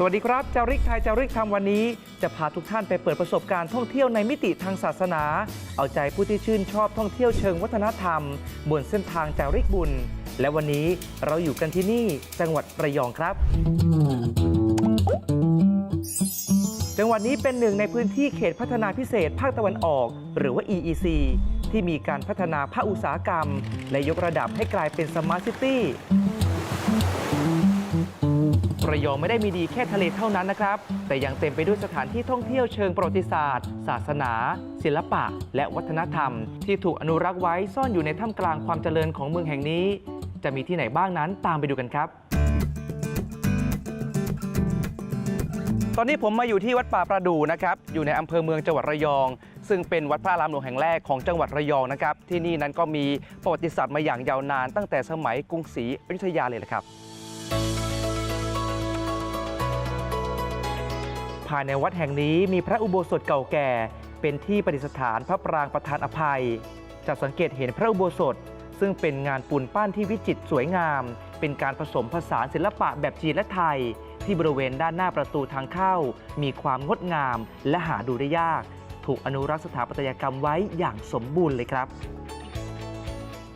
สวัสดีครับจาริกไทยจาริกธรรมวันนี้ จะพาทุกท่านไปเปิดประสบการณ์ท่องเที่ยวในมิติทางศาสนา เอาใจผู้ที่ชื่นชอบท่องเที่ยวเชิงวัฒนธรรม บนเส้นทางจาริกบุญ และวันนี้เราอยู่กันที่นี่จังหวัดระยองครับ จังหวัดนี้เป็นหนึ่งในพื้นที่เขตพัฒนาพิเศษภาคตะวันออก หรือว่า EEC ที่มีการพัฒนาภาคอุตสาหกรรม และยกระดับให้กลายเป็นสมาร์ทซิตี้ ระยองไม่ได้มีดีแค่ทะเลเท่านั้นนะครับ แต่ยังเต็มไปด้วยสถานที่ท่องเที่ยวเชิงประวัติศาสตร์ ศาสนา ศิลปะ และวัฒนธรรม ที่ถูกอนุรักษ์ไว้ซ่อนอยู่ในท่ามกลางความเจริญของเมืองแห่งนี้ จะมีที่ไหนบ้างนั้นตามไปดูกันครับตอนนี้ผมมาอยู่ที่วัดป่าประดูนะครับ อยู่ในอำเภอเมืองจังหวัดระยอง ซึ่งเป็นวัดพระรามหลวงแห่งแรกของจังหวัดระยองนะครับ ที่นี่นั้นก็มีประวัติศาสตร์มาอย่างยาวนาน ตั้งแต่สมัยกรุงศรีอยุธยาเลยแหละครับ ภายในวัดแห่งนี้มีพระอุโบสถเก่าแก่ เป็นที่ประดิษฐานพระปรางประธานอภัย จะสังเกตเห็นพระอุโบสถ ซึ่งเป็นงานปูนปั้นที่วิจิตรสวยงาม เป็นการผสมผสานศิลปะแบบจีนและไทย ที่บริเวณด้านหน้าประตูทางเข้า มีความงดงามและหาดูได้ยาก ถูกอนุรักษ์สถาปัตยกรรมไว้อย่างสมบูรณ์เลยครับ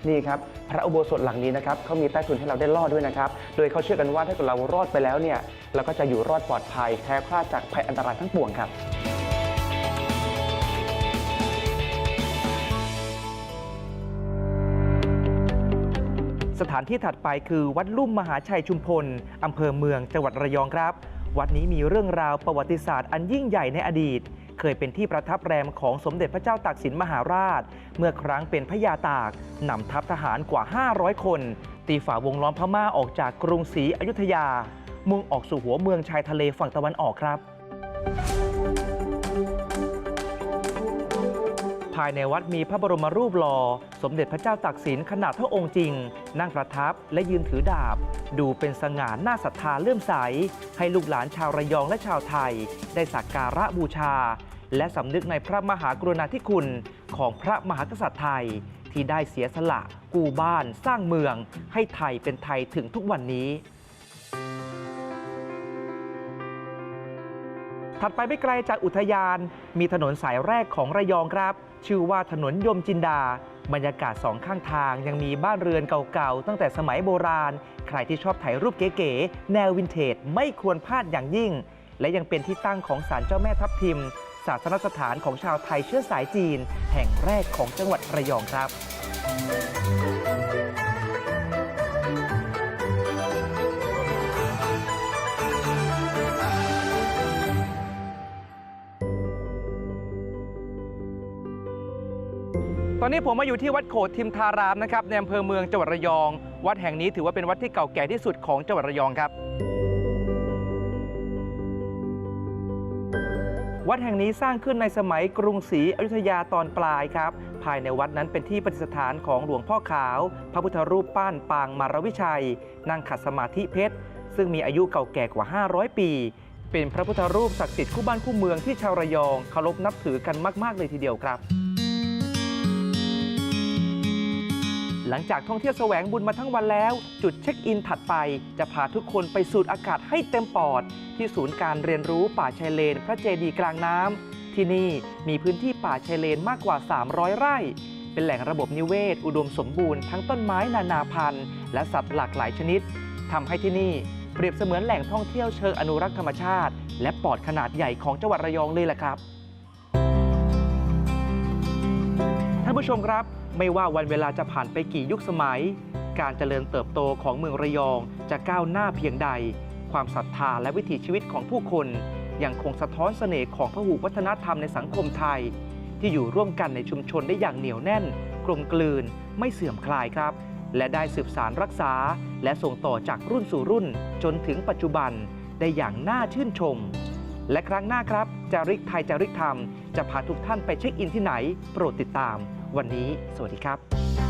นี่ครับพระอุโบสถหลังนี้นะครับเขามีใต้ทุนให้เราได้รอดด้วยนะครับ โดยเขาเชื่อกันว่าถ้าเกิดเรารอดไปแล้วเนี่ยเราก็จะอยู่รอดปลอดภัยแคล้วคลาดจากภัยอันตรายทั้งปวงครับสถานที่ถัดไปคือวัดลุ่มมหาชัยชุมพล อำเภอเมืองจังหวัดระยองครับ วัดนี้มีเรื่องราวประวัติศาสตร์อันยิ่งใหญ่ในอดีต เคยเป็นที่ประทับแรมของสมเด็จพระเจ้าตากสินมหาราช เมื่อครั้งเป็นพระยาตากนำทัพทหารกว่า 500 คน ตีฝ่าวงล้อมพม่าออกจากกรุงศรีอยุธยา มุ่งออกสู่หัวเมืองชายทะเลฝั่งตะวันออกครับ ภายในวัดมีพระบรมรูปหล่อสมเด็จพระเจ้าตากสินขนาดเท่าองค์จริง นั่งประทับและยืนถือดาบ ดูเป็นสง่าน่าศรัทธาเลื่อมใส ให้ลูกหลานชาวระยองและชาวไทย ได้สักการะบูชา และสำนึกในพระมหากรุณาธิคุณของพระมหากษัตริย์ไทย ที่ได้เสียสละกู้บ้านสร้างเมือง ให้ไทยเป็นไทยถึงทุกวันนี้ ถัดไปไม่ไกลจากอุทยาน มีถนนสายแรกของระยองครับ ชื่อว่าถนนยมจินดา บรรยากาศสองข้างทางยังมีบ้านเรือนเก่าๆ ตั้งแต่สมัยโบราณ ใครที่ชอบถ่ายรูปเก๋ๆแนววินเทจไม่ควรพลาดอย่างยิ่งและยังเป็นที่ตั้งของศาลเจ้าแม่ทับทิม ศาสนสถานของชาวไทยเชื้อสายจีน แห่งแรกของจังหวัดระยองครับตอนนี้ผมมาอยู่ที่วัดโขดทิมทารามนะครับในอำเภอเมืองจังหวัดระยอง วัดแห่งนี้ถือว่าเป็นวัดที่เก่าแก่ที่สุดของจังหวัดระยองครับ วัดแห่งนี้สร้างขึ้นในสมัยกรุงศรีอยุธยาตอนปลายครับ ภายในวัดนั้นเป็นที่ประดิษฐานของหลวงพ่อขาว พระพุทธรูปปั้นปางมารวิชัย นั่งขัดสมาธิเพชร ซึ่งมีอายุเก่าแก่กว่า 500 ปี เป็นพระพุทธรูปศักดิ์สิทธิ์คู่บ้านคู่เมืองที่ชาวระยองเคารพนับถือกันมาก ๆ เลยทีเดียวครับ หลังจากท่องเที่ยวแสวงบุญมาทั้งวันแล้ว จุดเช็คอินถัดไป จะพาทุกคนไปสูดอากาศให้เต็มปอด ที่ศูนย์การเรียนรู้ป่าชายเลน พระเจดีย์กลางน้ำที่นี่มีพื้นที่ป่าชายเลนมากกว่า 300 ไร่ เป็นแหล่งระบบนิเวศ อุดมสมบูรณ์ทั้งต้นไม้นานาพันธุ์ และสัตว์หลากหลายชนิดทำให้ที่นี่เปรียบเสมือนแหล่งท่องเที่ยวเชิงอนุรักษ์ธรรมชาติ และปอดขนาดใหญ่ของจังหวัดระยองเลยแหละครับ ท่านผู้ชมครับ ไม่ว่าวันเวลาจะผ่านไปกี่ยุคสมัย การเจริญเติบโตของเมืองระยองจะก้าวหน้าเพียงใด ความศรัทธาและวิถีชีวิตของผู้คน ยังคงสะท้อนเสน่ห์ของพหุวัฒนธรรมในสังคมไทย ที่อยู่ร่วมกันในชุมชนได้อย่างเหนียวแน่น กลมกลืน ไม่เสื่อมคลายครับ และได้สืบสารรักษา และส่งต่อจากรุ่นสู่รุ่น จนถึงปัจจุบันได้อย่างน่าชื่นชม และครั้งหน้าครับจาริกไทยจาริกธรรมจะพาทุกท่านไปเช็คอินที่ไหน โปรดติดตาม วันนี้สวัสดีครับ